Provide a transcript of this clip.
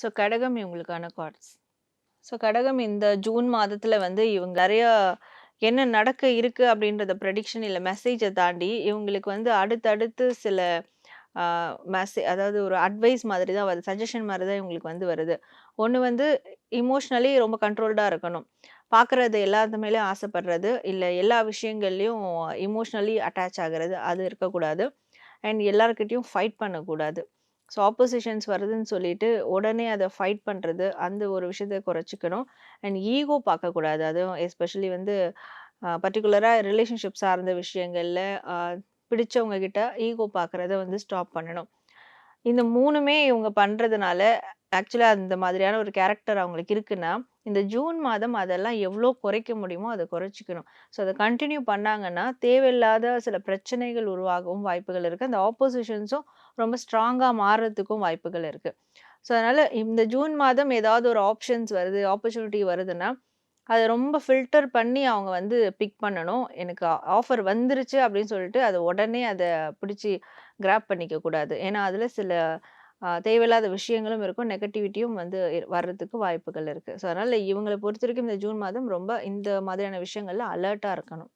So கடகம் இவங்களுக்கான cards. So கடகம் இந்த ஜூன் மாதத்தில் வந்து இவங்க நிறையா என்ன நடக்க இருக்குது அப்படின்றத ப்ரெடிக்ஷன் இல்லை மெசேஜை தாண்டி, இவங்களுக்கு வந்து அடுத்தடுத்து சில ஆ மெசே அதாவது ஒரு அட்வைஸ் மாதிரி தான் வருது. சஜஷன் மாதிரி தான் இவங்களுக்கு வந்து வருது. ஒன்று வந்து இமோஷ்னலி ரொம்ப கண்ட்ரோல்டாக இருக்கணும். பார்க்குறது எல்லாத்து மேலயும் ஆசைப்படுறது, இல்லை எல்லா விஷயங்கள்லையும் இமோஷ்னலி அட்டாச் ஆகிறது அது இருக்கக்கூடாது. அண்ட் எல்லாருக்கிட்டேயும் ஃபைட் பண்ணக்கூடாது. ஸோ ஆப்போசிஷன்ஸ் வருதுன்னு சொல்லிட்டு, உடனே அதை ஃபைட் பண்ணுறது அந்த ஒரு விஷயத்த குறைச்சிக்கணும் அண்ட் ஈகோ பார்க்கக்கூடாது. அதுவும் எஸ்பெஷலி வந்து பர்டிகுலராக ரிலேஷன்ஷிப் சார்ந்த விஷயங்களில் பிடிச்சவங்க கிட்ட ஈகோ பார்க்குறத வந்து ஸ்டாப் பண்ணணும். இந்த மூணுமே இவங்க பண்ணுறதுனால ஆக்சுவலாக அந்த மாதிரியான ஒரு கேரக்டர் அவங்களுக்கு இருக்குன்னா, இந்த ஜூன் மாதம் அதெல்லாம் எவ்வளோ குறைக்க முடியுமோ அதை குறைச்சிக்கணும் ஸோ அதை கண்டினியூ பண்ணாங்கன்னா, தேவையில்லாத சில பிரச்சனைகள் உருவாகவும் வாய்ப்புகள் இருக்குது அந்த ஆப்போசிஷன்ஸும் ரொம்ப ஸ்ட்ராங்காக மாறுறதுக்கும் வாய்ப்புகள் இருக்குது ஸோ அதனால் இந்த ஜூன் மாதம் ஏதாவது ஒரு ஆப்ஷன்ஸ் வருது, ஆப்பர்ச்சுனிட்டி வருதுன்னா, அதை ரொம்ப ஃபில்டர் பண்ணி அவங்க வந்து பிக் பண்ணணும். எனக்கு ஆஃபர் வந்துருச்சு அப்படின்னு சொல்லிட்டு, அதை உடனே அதை பிடிச்சி கிராப் பண்ணிக்க கூடாது. ஏன்னா, அதில் சில தேவையில்லாத விஷயங்களும் இருக்கும். நெகட்டிவிட்டியும் வந்து வர்றதுக்கு வாய்ப்புகள் இருக்குது ஸோ அதனால இவங்கள பொறுத்தவரைக்கும் இந்த ஜூன் மாதம் ரொம்ப இந்த மாதிரியான விஷயங்கள்ல அலர்ட்டாக இருக்கணும்.